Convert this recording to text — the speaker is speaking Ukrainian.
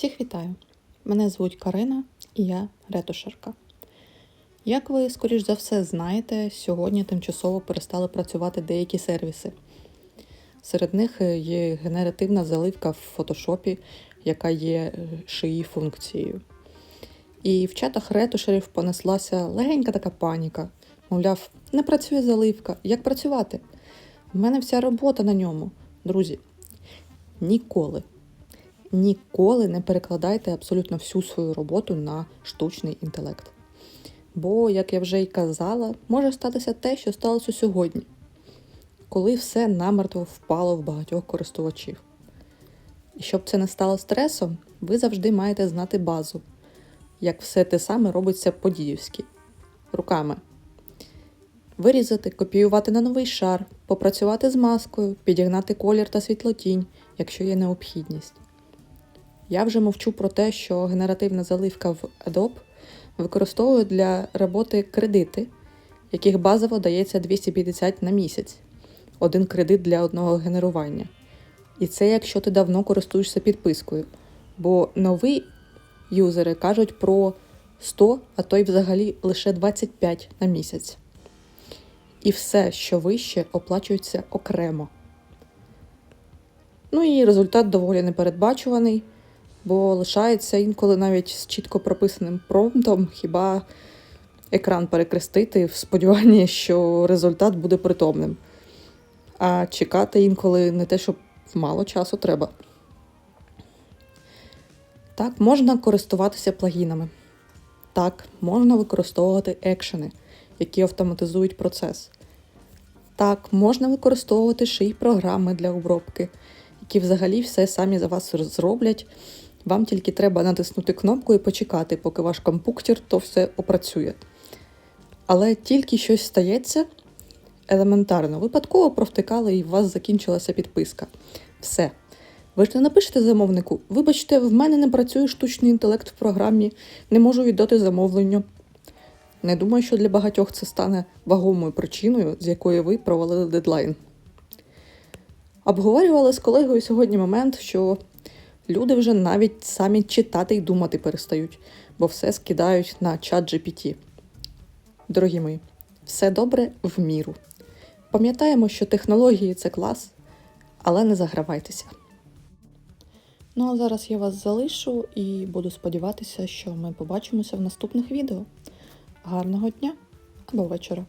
Всіх вітаю! Мене звуть Карина і я ретушерка. Як ви, скоріш за все, знаєте, сьогодні тимчасово перестали працювати деякі сервіси. Серед них е, є генеративна заливка в фотошопі, яка є е, шиї функцією. І в чатах ретушерів понеслася легенька така паніка. Мовляв, не працює заливка. Як працювати? В мене вся робота на ньому. Друзі, ніколи, ніколи не перекладайте абсолютно всю свою роботу на штучний інтелект. Бо, як я вже й казала, може статися те, що сталося сьогодні, коли все намертво впало в багатьох користувачів. І щоб це не стало стресом, ви завжди маєте знати базу, як все те саме робиться по-діївськи руками. Вирізати, копіювати на новий шар, попрацювати з маскою, підігнати колір та світлотінь, якщо є необхідність. Я вже мовчу про те, що генеративна заливка в Adobe використовує для роботи кредити, яких базово дається 250 на місяць, один кредит для одного генерування. І це якщо ти давно користуєшся підпискою. Бо нові юзери кажуть про 100, а то й взагалі лише 25 на місяць. І все, що вище, оплачується окремо. Ну і результат доволі непередбачуваний, бо лишається інколи навіть з чітко прописаним промптом, хіба екран перекрестити в сподіванні, що результат буде притомним. А чекати інколи не те, що мало часу треба. Так, можна користуватися плагінами. Так, можна використовувати екшени, які автоматизують процес. Так, можна використовувати ший програми для обробки, які взагалі все самі за вас зроблять. Вам тільки треба натиснути кнопку і почекати, поки ваш компуктір то все опрацює. Але тільки щось стається елементарно, випадково провтикали і у вас закінчилася підписка. Все. Ви ж не напишете замовнику, вибачте, в мене не працює штучний інтелект в програмі, не можу віддати замовлення. Не думаю, що для багатьох це стане вагомою причиною, з якої ви провалили дедлайн. Обговорювали з колегою сьогодні момент, що люди вже навіть самі читати й думати перестають, бо все скидають на чат GPT. Дорогі мої, все добре в міру. Пам'ятаємо, що технології це клас, але не загравайтеся. Ну а зараз я вас залишу і буду сподіватися, що ми побачимося в наступних відео. Гарного дня або вечора!